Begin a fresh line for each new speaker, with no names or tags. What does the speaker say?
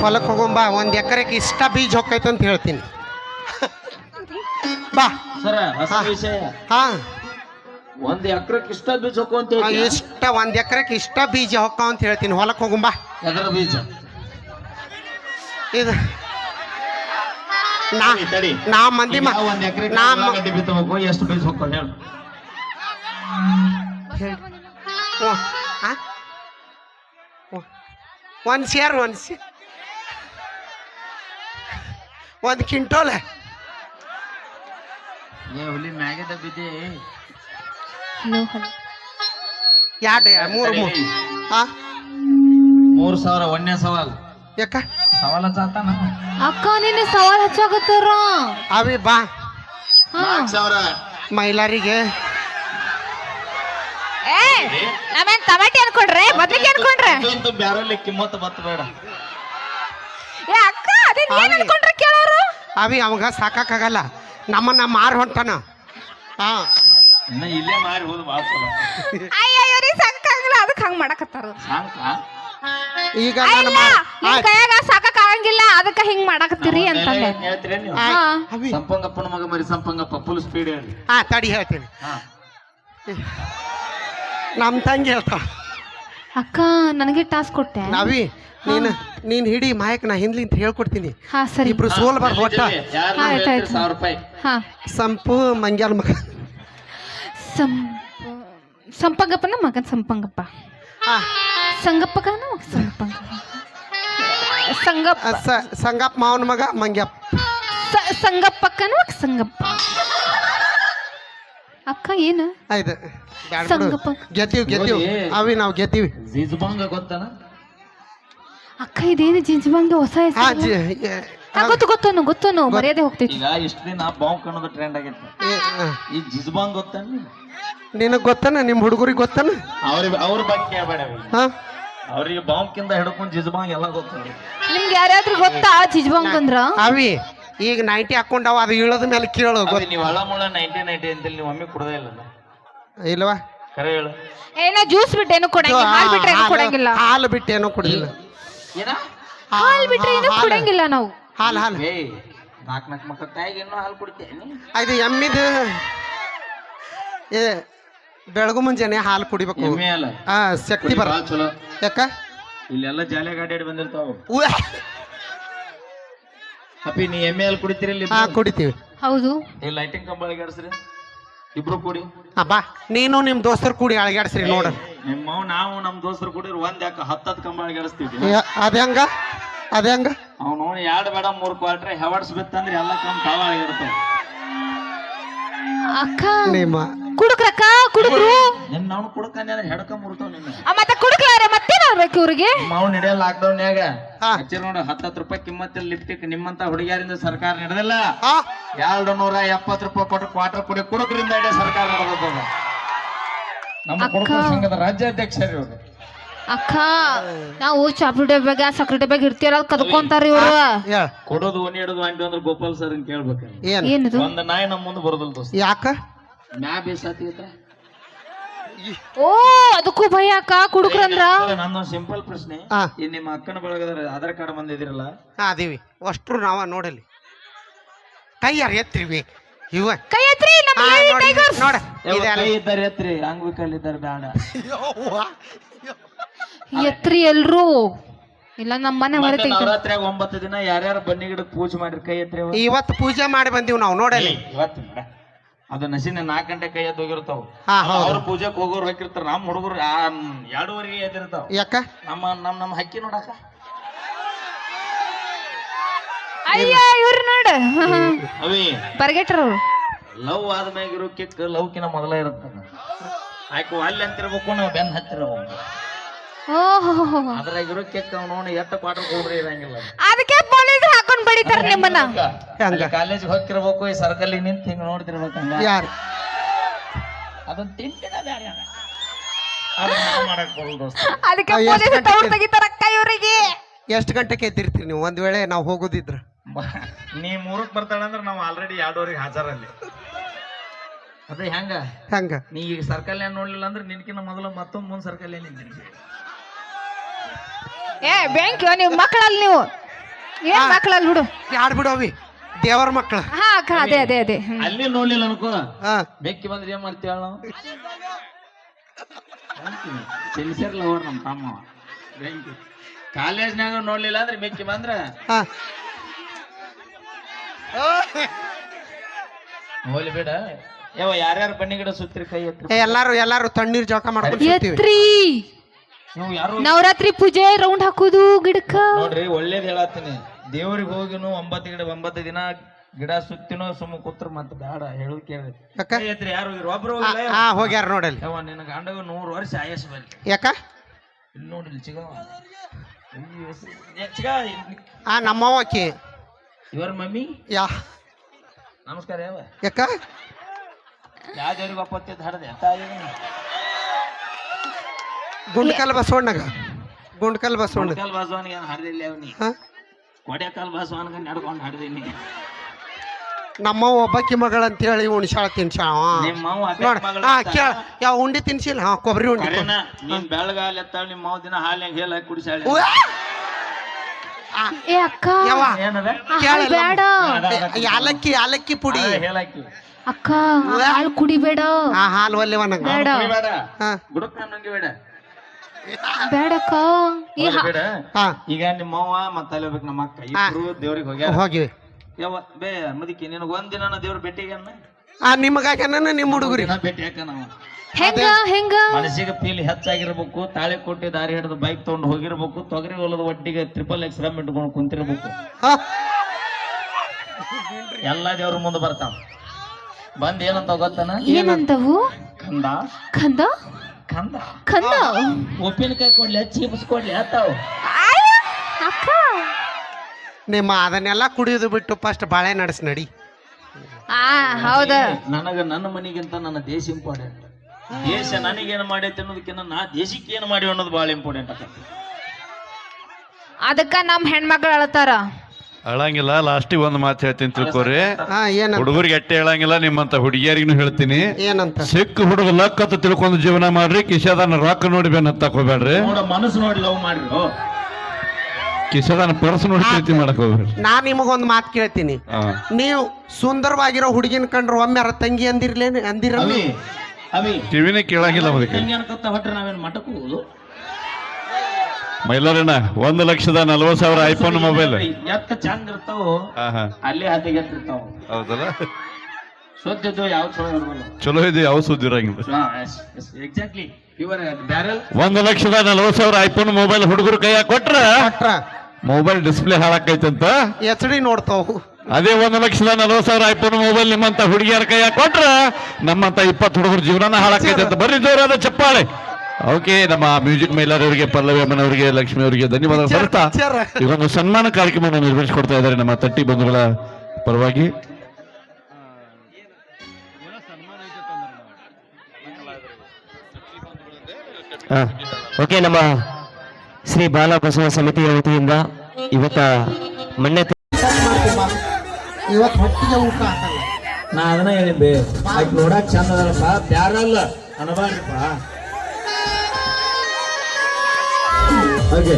ಹೊಲಕ್ಕೆ ಹೋಗೋಂಬಾ ಒಂದು ಎಕರೆಗೆ ಇಷ್ಟ ಬೀಜ ಹೊಕ್ಕೈತೆ ಅಂತ ಹೇಳ್ತೀನಿ. ಬಾ.
ಸರ ಹೊಸ
ಹಾ.
ವಿಷಯ.
ಹಾ.
ಒಂದ್ ಎಕರೆಕ್ ಇಷ್ಟ ಬೀಜ ಅಂತ
ಆ, ಇಷ್ಟ ಒಂದು ಎಕರೆಗೆ ಇಷ್ಟ ಬೀಜ ಹೊಕ್ಕ ಅಂತ ಹೇಳ್ತೀನಿ. ಹೊಲಕ್ಕೆ ಹೋಗುಂಬಾ
ಎದ್ರ ಬೀಜ?
ಇದು. ನಾ
ತಡಿ, ತಡಿ.
ನಾ ಮಂದಿ ಮ
ಒಂದ್ ಎಕರೆ
ನಾ ಮ-
ಉಳ್ಳಾಗಡ್ಡಿ ಬಿತ್ತಬೇಕು ಎಷ್ಟು ಬೀಜ ಹೇಳು.
ಆ? ಓ, ಒಂದ್ ಸೇರ್ ಒಂದ್ ಸೇ ಒಂದು ಕಿಂಟೋಲೆ.
ಏ ಹುಲಿ ಮ್ಯಾಗಿದ ಬಿದ್ದಿ
ಹಲೋ
ಮೂರು ಮೂರು. ಹಾ?
ಮೂರು ಸಾವಿರ ಒಂದನೇ ಸವಾಲ್.
ಯಾಕ?
ಸವಾಲ್ ಜಾತಾನ
ಅಕ್ಕ ನಿನ್ನ ಸವಾಲ್ ಹಚ್ಚಾಕತ್ತಾರ.
ಅವಿ ಬಾ.
ಸಾವಿರ.
ಮೈಲಾರಿಗೆ
ಏ ನಮೇನ್ ಟಮಾಟಿ ಅನ್ಕೊಂಡ್ರೆ? ಬದ್ನಿಗೆ ಅನ್ಕೊಂಡ್ರೆ?
ಬ್ಯಾರಲ್ಲಿ ಕಿಮ್ಮತ್ತು ಬತ್ತ ಬೇಡ
ಏ ಅಕ್ಕ ಅದೇನ್ ಏನ್ ಅನ್ಕೊಂಡ್ರೆ
ಅವಿ ಅವಾಗ ಸಾಕಾಗಲ್ಲ ನಮ್ಮನ್ನ ಮಾರು ಹೊಂಟಾನ. ಹಾಂ
ಇನ್ನ ಇಲ್ಲೇ ಮಾರಿ ಹೋದ್ ಭಾಳ ಚಲೋ.
ಅಯ್ಯೋ ಇವ್ರಿಗೆ ಸಾಕಾಗಲ್ಲ ಅದಕ್ಕೆ ಹಂಗ್ ಮಾಡಕತ್ತಾರ?
ಸಾಂಕ?
ಈಗ ನಾನು
ಇಲ್ಲ ನಿಮ್ ಕೈಯಾಗ ಅದಕ್ಕ ಹಿಂಗ್ ಮಾಡಕತ್ತೀರಿ ಅಂತಂದೆ.
ಹೇಳ್ತೀರ ನೀವು?
ಹಾ.
ಅವಿ.
ಸಂಪಂಗಪ್ಪನ ಮಗ ಮರಿ ಸಂಪಂಗಪ್ಪ ಫುಲ್ ಸ್ಪೀಡ್ ಹೇಳಿ.
ಹಾ ತಡಿ ಹೇಳ್ತೀನಿ.
ಹಾ.
ನಮ್ಮ ತಂಗಿ ಹೇಳ್ತಾವ
ಅಕ್ಕ ನನಗೆ ಟಾಸ್ಕ್ ಕೊಟ್ಟೆ.
ನಾವಿ ನೀನು ನೀನ್ ಹಿಡಿ ಮಾಯಕ್ ನಾ ಹಿಂದ್ಲಿಂತ ಹೇಳ್ಕೊಡ್ತೀನಿ.
ಹಾ ಸರಿ.
ಇಬ್ರು ಸೋಲ್ಬಾರ್ದು ಒಟ್ಟ.
ಹಾ, ಆಯ್ತು ಆಯ್ತ್.
ಸಾವಿರ ರೂಪಾಯಿ?
ಹಾ.
ಸಂಪು ಮಂಗ್ಯಾಲ್ ಮಗ.
ಸಂ ಸಂಪಂಗಪ್ಪನ ಮಗನ್ ಸಂಪಂಗಪ್ಪ. ಸಂಗಪ್ಪಗನ ಮಗ ಸಂಪಂಗ ಸಂಗಪ್ಪ.
ಸ- ಸಂಗಪ್ಪ ಮಾವನ ಮಗ ಮಂಗ್ಯಪ್ಪ.
ಸ- ಸಂಗಪ್ಪಕ್ಕನ ಮಗ ಸಂಗಪ್ಪ. ಅಕ್ಕ ಏನು?
ಆಯ್ತು ಬ್ಯಾಡ ಬಿಡು.
ಸಂಗಪ್ಪ.
ಗೆದ್ದೀವಿ ಗೆದ್ದೀವಿ.
ನೋಡಿ.
ಅವಿ ನಾವು ಗೆದ್ದೀವಿ.
ಜಿಜ್ಬಾಂಗ ಗೊತ್ತಾನ?
ಅಕ್ಕ ಇದೇನು ಜಿಂಜ್ಬಂಗೆ ಹೊಸ ಹೆಸರು? ಗೊತ್ತು ಗೊತ್ತನು ಗೊತ್ತನು ಮರ್ಯಾದೆ ಹೋಗ್ತೈತಿ.
ಈಗ ಇಷ್ಟ ದಿನ ಬಾಂಬ್ ಕಣ್ಣದ ಟ್ರೆಂಡ್ ಆಗೈತೆ. ಈ ಜಿಜ್ಬಾಂಗ್ ಗೊತ್ತಾನ
ನಿನಗ್ ಗೊತ್ತನ? ನಿಮ್ಮ ಹುಡುಗರಿಗೆ ಗೊತ್ತನ?
ಅವ್ರಿಗೆ ಅವ್ರ ಬಗ್ಗೆ ಕೇಳಬೇಡ
ಹಾ?
ಅವ್ರಿಗೆ ಬಾಂಬ್ಕಿಂದ ಹಿಡ್ಕೊಂಡು ಜಿಜ್ಬಾಂಗ್ ಎಲ್ಲ ಗೊತ್ತ
ನಿಮ್ಗೆ ಯಾರ್ಯಾದ್ರೂ ಗೊತ್ತಾ ಜಿಜ್ಬಂಗ್ ಅಂದ್ರ?
ಅವಿ ಈಗ ನೈಂಟಿ ಹಾಕೊಂಡವ ಅದು ಇಳದ ಮೇಲೆ ಕೇಳು ಗೊತ್ತ.
ನೀವು ಹಳ ಮುಳ ನೈನ್ಟಿ ನೈನ್ಟಿ ಅಂತೇಳಿ ನೀವು ಒಮ್ಮೆ ಕುಡ್ದೇ ಇಲ್ಲ
ಇಲ್ವಾ
ಖರೆ ಹೇಳು.
ಏನ ಜ್ಯೂಸ್ ಬಿಟ್ಟು ಏನು ಕೊಡಂಗಿಲ್ಲ ಹಾಲ್ ಬಿಟ್ರೆ ಏನು ಕೊಡಂಗಿಲ್ಲ.
ಹಾಲು ಬಿಟ್ಟು ಏನೋ ಕುಡಿದಿಲ್ಲ.
ಏನ?
ಹಾಲ್ ಬಿಟ್ರೆ ಏನು ಕುಡಂಗಿಲ್ಲ ನಾವು.
ಹಾಲು ಹಾಲು.
ಏ ನಾಲ್ಕು ನಾಲ್ಕು ಮಕ್ಕಳ ತಾಯಿಗೆ ಇನ್ನೂ ಹಾಲು ಕುಡಿತೇನೆ.
ಇದು ಎಮ್ಮಿದು ಏ ಬೆಳಗು ಮುಂಜಾನೆ ಹಾಲು ಕುಡಿಬೇಕು.
ಎಮ್ಮೆ ಅಲ್ಲ
ಹಾ ಶಕ್ತಿ ಬರ
ಭಾಳ ಚಲೋ?
ಯಾಕ?
ಇಲ್ಲೆಲ್ಲ ಜಾಲಿ ಗಾಡಿ ಬಂದಿರ್ತಾವ.
ಉವ್ವ.
ಅಪ್ಪಿ ನೀ ಎಮ್ಮೆ ಹಾಲು ಕುಡಿತೀರಿ ಇಲ್ಲಿ
ಹಾ ಕುಡಿತೀವಿ.
ಹೌದು.
ಈ ಲೈಟಿಂಗ್ ಕಂಬ ಅಳಗಾಡ್ಸ್ರಿ ಇಬ್ರು ಕೂಡಿ?
ಬಾ. ನೀನು ನಿಮ್ಮ ದೋಸ್ತರು ಕೂಡಿ ಅಳಗಾಡ್ಸ್ರಿ ನೋಡ.
ನಿಮ್ಮ ನಾವು ನಮ್ ದೋಸ್ತರು ಕೂಡಿ ಒಂದ್ ಯಾಕೆ ಹತ್ತತ್ತು ಕಂಬ ಅಳಗಾಡಿಸ್ತೀವಿ
ಅದ ಹೆಂಗ? ಅದ ಹೆಂಗ?
ಅವ್ನು ಎರಡ್ ಬೇಡ ಮೂರು ಕ್ವಾರ್ಟ್ರೆ ಹೆವಾಡ್ಸ್ ಬಿತ್ತಂದ್ರೆ ಎಲ್ಲ ಕಂಬ ತಾವ ಅಳಗಿರ್ತಾವ
ಅಕ್ಕ.
ನಿಮ್ಮ
ಕುಡುಕ್ರಕ್ಕ ಕುಡುಕ್ರು.
ನಿನ್ನ ನಾವು ಕುಡ್ಕಂದೆ ಅಂದ್ರೆ ಹೆಡ್ಕ ಮುರ್ತಾವ ನಿನ್ನ.
ಆ, ಮತ್ತೆ ಕುಡುಕ್ಲಾರೆ ಮತ್ತೇನ್ ಆಗ್ಬೇಕು ಇವ್ರಿಗೆ?
ಮಾವು ನಡೆಯ ಲಾಕ್ಡೌನ್ಯಾಗ
ಹಾ.
ಹಚ್ಚಿರ ನೋಡು ಹತ್ತತ್ತು ರೂಪಾಯಿ ಕಿಮ್ಮತ್ತಿಲ್ಲ ಲಿಪ್ಟಿಕ್ ನಿಮ್ಮಂತ ಹುಡುಗಿಯರಿಂದ ಸರ್ಕಾರ ನಡೆದಿಲ್ಲ ಎರಡು ನೂರ ಎಪ್ಪತ್ತು ರೂಪಾಯಿ ಕೊಟ್ಟು ಕ್ವಾರ್ಟರ್ ಕುಡಿ ಕುಡುಕರಿಂದ ಇಡೀ ಸರ್ಕಾರ ನಡೆದ ನಮ್ಮ ಕುಡುಕ ಸಂಘದ ರಾಜ್ಯಾಧ್ಯಕ್ಷರು ಇವರು.
ಅಕ್ಕ ನಾವು ಚಾಪಿ ಡಬ್ಯಾಗ ಸಕ್ರೆ ಡಬ್ಯಾಗ ಇರ್ತೀರ ಅದ್ ಕದ್ಕೊಂತಾರ ಇವ್ರು.
ಕೊಡೋದು ಓಣಿ ಹಿಡಿದು ಅಂಟು ಅಂದ್ರೆ ಗೋಪಾಲ್ ಸರ್ ಕೇಳ್ಬೇಕು.
ಏನ್?
ಏನದು?
ಒಂದ್ ನಾಯಿ ನಮ್ಮ ಮುಂದೆ ಬರೋದಿಲ್ಲ ದೋಸ್ತ.
ಯಾಕ?
ಮ್ಯಾ ಬೇಸಾತಿ
ಓ ಅದಕ್ಕೂ ಭಯ ಅಕ್ಕ ಕುಡುಕ್ರಂದ್ರ
ನಂದೊಂದು ಸಿಂಪಲ್ ಪ್ರಶ್ನೆ.
ಹಾ
ಈ ನಿಮ್ಮ ಅಕ್ಕನ ಬಳಗದ ಆಧಾರ್ ಕಾರ್ಡ್ ಬಂದಿದಿರಲ್ಲ
ಹಾ ಅದೀವಿ. ಅಷ್ಟ್ರು ನಾವ ನೋಡಲಿ. ಕೈ ಯಾರು ಎತ್ತಿರ್ವಿ? ಇವ.
ಕೈ ಎತ್ರಿ ನಮ್ಮ
ಹಾ
lady
ನೋಡಿ
tigers.
ನೋಡ. ಇದೆಲ್ಲ
ಕೈ ಇದ್ದಾರೆ ಎತ್ರಿ ಅಂಗ್ವಿಕಲ್ ಇದ್ದಾರೆ ಬೇಡ
ಯವ್ವ.
ಎತ್ರಿ ಎಲ್ರು. ಇಲ್ಲ ನಮ್ಮ ಮನೆ ಹೊರ
ಮತ್ತೆ ನವರಾತ್ರಿಯಾಗ ಒಂಬತ್ತು ದಿನ ಯಾರ್ಯಾರು ಬನ್ನಿ ಗಿಡಕ್ಕೆ ಪೂಜೆ ಮಾಡಿರಿ? ಕೈ ಎತ್ರಿ ಅವ್ರು.
ಇವತ್ತು ಪೂಜೆ ಮಾಡಿ ಬಂದೀವಿ ನಾವು ನೋಡಲಿ.
ಇವತ್ತು ಬೇಡ. ಅದು ನಸಿನ ನಾಲ್ಕು ಗಂಟೆ ಕೈ ಎದ್ದು ಹೋಗಿರ್ತಾವ. ಅವ್ರ ಪೂಜೆಗೆ ಹೋಗೋರು ಹಾಕಿರ್ತಾರ. ನಮ್ಮ ಹುಡುಗರು ಎರಡೂವರೆಗೆ ಎದ್ದಿರ್ತಾವ.
ಯಾಕ?
ನಮ್ಮ ನಮ್ಮ ನಮ್ಮ ಹಕ್ಕಿ ನೋಡಕ
ಅಯ್ಯ ಇವ್ರು ನೋಡ.
ಅವಿ
ಬರ್ಗೆಟ್ರ.
ಲವ್ ಆದ್ಮ್ಯಾಗ ಇರೋ ಕಿಕ್ ಲವ್ಕಿನ ಮೊದಲ ಇರುತ್ತೆ. ಆಯ್ಕು ಅಲ್ಲಿ ಅಂತಿರ್ಬೇಕು ನಾವು ಬೆನ್ ಹತ್ತಿರ
ಓಹೋ.
ಅದ್ರಾಗ ಇರೋ ಕಿಕ್ ಅವ್ನು ನೋಡಿ ಎತ್ತ ಕ್ವಾರ್ಟರ್ ಹೋಗ್ರಿ ಇರಂಗಿಲ್ಲ.
ಅದಕ್ಕೆ ಪೊಲೀಸ್ ಬಡಿತಾರ ನಿಮ್ಮನ್ನ?
ಹೆಂಗ.
ಕಾಲೇಜ್ ಹೋಗ್ತಿರ್ಬೇಕು ಈ ಸರ್ಕಲ್ ನಿಂತ ಹಿಂಗ್ ನೋಡ್ತಿರ್ಬೇಕು ಹಂಗ
ಯಾರು?
ಅದನ್ನ ತಿಂತಿನ ಬ್ಯಾರೆ ಅದ. ಅದನ್ನ ನಾವ್ ಮಾಡಕ್ ಬರಲ್ಲ ದೋಸ್ತ.
ಅದಕ್ಕೆ
ಅಯ್ಯೋ,
ಪೊಲೀಸ್
ಎಷ್ಟು?
ತೆಗಿತಾರ ಅಕ್ಕ ಇವ್ರಿಗೆ?
ಎಷ್ಟು ಗಂಟೆಗೆ ಎದ್ದಿರ್ತೀರಿ ನೀವು? ಒಂದ್ ವೇಳೆ ನಾವು ಹೋಗೋದಿದ್ರ.
ಬ- ನೀ ಮೂರಕ್ ಬರ್ತಾಳ ಅಂದ್ರೆ ನಾವು ಆಲ್ರೆಡಿ ಎರಡೂವರೆಗೆ ಹಾಜರಲ್ಲಿ. ಅದೇ ಹೆಂಗ?
ಹೆಂಗ.
ನೀ ಈಗ ಸರ್ಕಲ್ ಏನ್ ನೋಡ್ಲಿಲ್ಲ ಅಂದ್ರೆ ನಿನ್ಕಿನ ಮೊದಲು ಮತ್ತೊಂದ್ ಮುಂದ್ ಸರ್ಕಲ್ ಏನ್ ನಿಂತಿರಿ
ಏ ಬ್ಯಾಂಕ್ ನೀವು ಮಕ್ಕಳಲ್ಲಿ ನೀವು? ಏನ್ ಮಕ್ಳಲ್ ಬಿಡು.
ಯಾಡ್ ಅವಿ? ದೇವರ ಮಕ್ಕಳು
ಹಾ ಅಕ್ಕ ಅದೇ ಅದೇ ಅದೇ. ಹ್ಮ್.
ಅಲ್ಲಿ ನೋಡ್ಲಿಲ್ಲ ಅನ್ಕೋ.
ಹಾ.
ಬೆಕ್ಕಿ ಬಂದ್ರೆ ಏನ್ ಮಾಡ್ತೀವ ನಾವು ಚೆಲ್ಸಿರ್ಲ ಅವ್ರು ನಮ್ಮ ತಮ್ಮ ಬೆಂಕಿ ಕಾಲೇಜ್ನಾಗ ನೋಡ್ಲಿಲ್ಲ ಅಂದ್ರೆ ಬೆಕ್ಕಿ ಬಂದ್ರೆ?
ಹಾ.
ಹೋಲಿ ಬೇಡ. ಯಾವ ಯಾರ್ಯಾರು ಬನ್ನಿ ಗಿಡ ಸುತ್ತಿರಿ ಕೈ ಎತ್ತಿ?
ಏ, ಎಲ್ಲಾರು ಎಲ್ಲಾರು ತಣ್ಣೀರ್ ಜೋಕ ಮಾಡ್ಕೊಂಡು ಸುತ್ತೀವಿ.
ಎತ್ರಿ.
ನೀವು ಯಾರು?
ನವರಾತ್ರಿ ಪೂಜೆ ರೌಂಡ್ ಹಾಕೋದು ಗಿಡಕ್ಕ.
ನೋಡ್ರಿ ಒಳ್ಳೇದ್ ಹೇಳತ್ತೀನಿ. ದೇವ್ರಿಗೆ ಹೋಗಿನು ಒಂಬತ್ತು ಗಿಡ ಒಂಬತ್ತು ದಿನ ಗಿಡ ಸುತ್ತಿನೋ ಸುಮ್ಮ ಕೂತ್ರ ಮತ್ತೆ ಬೇಡ ಹೇಳು ಕೇಳಿ.
ಯಾಕ?
ಕೈ ಯಾರು ಹೋಗಿರು ಒಬ್ರು ಹೋಗಿಲ್ಲ
ಹಾ ಹೋಗ್ಯಾರ ನೋಡಲ್ಲಿ.
ಯಾವ ನಿನ್ನ ಗಂಡಗ ನೂರು ವರ್ಷ ಆಯಸ್ ಬಲ್ಲಿ.
ಯಾಕ?
ಇಲ್ಲಿ ನೋಡಿಲ್ಲ ಚಿಗವ ಇಲ್ಲಿ ಹೆಸ್ರು- ಏ, ಚಿಗ
ಆ ನಮ್ಮವ್ವ ಆಕಿ.
ಇವರ ಮಮ್ಮಿ?
ಯಾ.
ನಮಸ್ಕಾರ ಯಾವ
ಯಾಕ?
ಯಾವ ದೇವ್ರಿಗೆ ಒಪ್ಪತ್ತಿದ್ದು ಹಡದೆ? ತಾಯಿ
ಗುಂಡ್ಕಲ್ ಬಸವಣ್ಣಗ. ಗುಂಡ್ಕಲ್ ಬಸವಣ್ಣ.
ಕೊಡಕಾಲ್ ಬಾಸವನಿಗೆ ಏನು ಹಡ್ದಿಲ್ಲ ಅವನಿ
ಹಾ?
ಕೊಡೆಕಾಲ್ ಬಾಸವನಿಗೆ ನಡ್ಕೊಂಡು ಹಡ್ದೀನಿ
ನಮ್ಮ ಒಬ್ಬಾಕಿ ಮಗಳ ಅಂತ ಹೇಳಿ ಉಣ್ಸಾಳ ತಿನ್ಸಾಳ
ನಿಮ್ಮ ಮಗಳ
ಹಾ ಕೇಳ ಯಾವ ಉಂಡಿ ತಿನ್ಸಿಲ್ಲ? ಹಾ ಕೊಬ್ಬರಿ ಉಂಡಿ
ಕರೆನ ನೀನ್ ಬೆಳಗಾಲ ಎತ್ತಾಳ ನಿಮ್ಮ ಮಾವ ದಿನ ಹೇಲ್ ಹಾಕಿ ಕುಡಿಸಾಳ
ಉವ್ಯಾ! ಆ,
ಏ ಅಕ್ಕ.
ಯವ್ವ
ಏನದ?
ಕೇಳಲ್ಲ.
ಬೇಡ
ಏ, ಯಾಲಕ್ಕಿ ಯಾಲಕ್ಕಿ ಪುಡಿ.
ಹೇಲ್ ಹಾಕಿ
ಅಕ್ಕ ಹಾಲು ಕುಡಿಬೇಡ.
ಆ ಹಾಲು ಒಲ್ಲೆವ ಒಂದ್
ಬೇಡ.
ಬೇಡ
ಹಾ.
ಗುಡಕ್ ನಂಗೆ ಬೇಡ
ಬೇಡಕ್ಕ. ಈ ಹಾ-
ಬೇಡ.
ಹಾ.
ಈಗ ನಿಮ್ಮ ಅವ್ವ ಮತ್ತೆ ಅಲ್ಲಿ ಹೋಗ್ಬೇಕು ನಮ್ಮ ಅಕ್ಕ. ಇಬ್ರು ದೇವ್ರಿಗೆ ಹೋಗ್ಯಾರ.
ಹೋಗಿ
ಯಾವ ಬೇ ಮದಿಕೆ ನಿನಗೆ ಒಂದಿನ ದೇವ್ರ ಭೇಟಿಗೆ
ಆ ನಿಮಗಾಕನ ನಿಮ್ಮ ಹುಡುಗರಿ
ಭೇಟಿ ಹಾಕ ನಾವು
ಹೆಂಗ ಹೆಂಗ?
ಮನಸ್ಸಿಗೆ ಫೀಲ್ ಹೆಚ್ಚಾಗಿರ್ಬೇಕು ತಾಳಿ ಕೊಟ್ಟಿ ದಾರಿ ಹಿಡಿದು ಬೈಕ್ ತಗೊಂಡು ಹೋಗಿರ್ಬೇಕು ತೊಗರಿ ಹೊಲದ ಒಟ್ಟಿಗೆ ಟ್ರಿಪಲ್ ಎಕ್ಸ್ ರಮ್ ಇಟ್ಕೊಂಡು ಕುಂತಿರ್ಬೇಕು.
ಹಾ.
ಎಲ್ಲ ದೇವ್ರ ಮುಂದೆ ಬರ್ತಾವ. ಬಂದ್ ಏನಂತ ಗೊತ್ತನ?
ಏನಂತವು?
ಕಂದ.
ಕಂದ?
ಕಂದ?
ಕಂದ?
ಉಪ್ಪಿನಕಾಯಿ ಕೊಡ್ಲಿ ಚೀಪ್ಸ್ ಕೊಡ್ಲಿ ಅತ್ತಾವ
ಅಕ್ಕ.
ನಿಮ್ಮ ಅದನ್ನೆಲ್ಲ ಕುಡಿಯೋದು ಬಿಟ್ಟು ಫಸ್ಟ್ ಬಾಳೆ ನಡೆಸಿ ನಡಿ.
ಆ ಹೌದ.
ನನಗ ನನ್ನ ಮನೆಗಿಂತ ನನ್ನ ದೇಶ ಇಂಪಾರ್ಟೆಂಟ್ ದೇಶ ನನಗೇನು ಮಾಡೈತೆ ಅನ್ನೋದಕ್ಕಿಂತ ನಾ ದೇಶಕ್ಕೆ ಏನು ಮಾಡಿ ಅನ್ನೋದು ಭಾಳ ಇಂಪಾರ್ಟೆಂಟ್ ಆಗತ್ತೆ
ಅದಕ್ಕ ನಮ್ ಹೆಣ್ಮಕ್ಳು ಅಳತಾರ.
ಅಳಂಗಿಲ್ಲ ಲಾಸ್ಟಿಗೆ ಒಂದು ಮಾತು ಹೇಳ್ತೀನಿ ತಿಳ್ಕೊರಿ.
ಹಾ ಏನ
ಹುಡುಗರಿಗೆ ಎಟ್ಟೆ ಹೇಳಂಗಿಲ್ಲ ನಿಮ್ಮಂತ ಹುಡುಗಿಯರಿಗೂ ಹೇಳ್ತೀನಿ.
ಏನಂತ?
ಸಿಕ್ಕ ಹುಡುಗ ಲಕ್ಕ ಅಂತ ತಿಳ್ಕೊಂಡು ಜೀವನ ಮಾಡ್ರಿ ಕಿಶದಾನ ರೊಕ್ಕ ನೋಡಿ ಬೇನ ತಕೋಬೇಡ್ರಿ ಹೋಗ್ಬೇಡ್ರಿ.
ನೋಡ ಮನಸ್ಸು ನೋಡಿ ಲವ್ ಮಾಡ್ರಿ.
ಕಿಶದಾನ ಪರ್ಸ್ ನೋಡಿ ಪ್ರೀತಿ ಮಾಡಕ್ ಹೋಗ್ಬೇಡ್ರಿ.
ನಾ ನಿಮಗೊಂದು ಮಾತು ಕೇಳ್ತೀನಿ.
ಹಾ.
ನೀವು ಸುಂದರವಾಗಿರೋ ಹುಡುಗಿನ ಕಂಡ್ರೆ ಒಮ್ಮೆ ಅರ ತಂಗಿ ಅಂದಿರ್ಲೇನು ಅಂದಿರಲ್ಲ?
ಅವಿ ಅವಿ
ಕಿವಿನೇ ಕೇಳಂಗಿಲ್ಲ ಅದಕ್ಕೆ
ಹೆಂಗೆ ಅನ್ಕೊತ ಹೊಟ್ರೆ ನಾವೇನು ಮಠಕ್ಕೆ ಹೋಗುದು
ಮೈಲಾರಣ್ಣ ಒಂದು ಲಕ್ಷದ ನಲ್ವತ್ ಸಾವಿರ ಐಫೋನ್ ಮೊಬೈಲ್
ಎತ್ತ ಚಂದ ಇರ್ತಾವ ಅಲ್ಲಿ ಹತ್ತಿಗೆ
ಹೌದಲ್ಲ?
ಯಾವ ಚಲೋ
ಇದೆ ಯಾವ ಸುದ್ದಿ ಇರಂಗಿಲ್ಲ.
ಎಕ್ಸಾಕ್ಟ್ಲಿ ಇವರ ಬ್ಯಾರಲ್
ಒಂದು ಲಕ್ಷದ ನಲ್ವತ್ತು ಸಾವಿರ ಐಫೋನ್ ಮೊಬೈಲ್ ಹುಡುಗರು ಕೈಯಾಗ ಕೊಟ್ರ? ಮೊಬೈಲ್ ಡಿಸ್ಪ್ಲೇ ಹಾಳಾಕೈತಂತ
ಎಚ್ ಡಿ ನೋಡ್ತಾವು.
ಅದೇ ಒಂದು ಲಕ್ಷದ ನಲ್ವತ್ತು ಸಾವಿರ ಐಫೋನ್ ಮೊಬೈಲ್ ನಿಮ್ಮಂತ ಹುಡುಗಿಯರ ಕೈಯಾಗ ಕೊಟ್ರ? ನಮ್ಮಂತ ಇಪ್ಪತ್ತು ಹುಡುಗರು ಜೀವನ ಹಾಳಾಕೈತೆ ಅಂತ. ಬರ್ರಿ ಜೋರಾದ ಚಪ್ಪಾಳೆ. ಓಕೆ ನಮ್ಮ ಮ್ಯೂಸಿಕ್ ಮೇಲರ್ ಅವರಿಗೆ ಪಲ್ಲವಿ ಅಮ್ಮನವರಿಗೆ ಲಕ್ಷ್ಮಿ ಅವರಿಗೆ ಧನ್ಯವಾದ
ಬರ್ತಾ
ಇವೊಂದು ಸನ್ಮಾನ ಕಾರ್ಯಕ್ರಮವನ್ನು ನಿರ್ವಹಿಸಿಕೊಡ್ತಾ ಇದ್ದಾರೆ ನಮ್ಮ ತಟ್ಟಿ ಬಂಧುಗಳ ಪರವಾಗಿ.
ಓಕೆ ನಮ್ಮ ಶ್ರೀ ಬಾಲಬಸವ ಸಮಿತಿಯ ವತಿಯಿಂದ ಇವತ್ತ ಮಣ್ಣೆ
ಇವತ್ತು ಹೊಟ್ಟಿಗೆ ಊಟ ಹಾಕಲ್ಲ
ನಾ ಅದನ್ನ ಹೇಳಿದ್ದೆ. ನೋಡಕ್ ಚಂದ ಅದಲ್ಲಪ್ಪ ಬ್ಯಾರಲ್ಲ ಅನಬಾರ್ದಪ್ಪ ಓಕೆ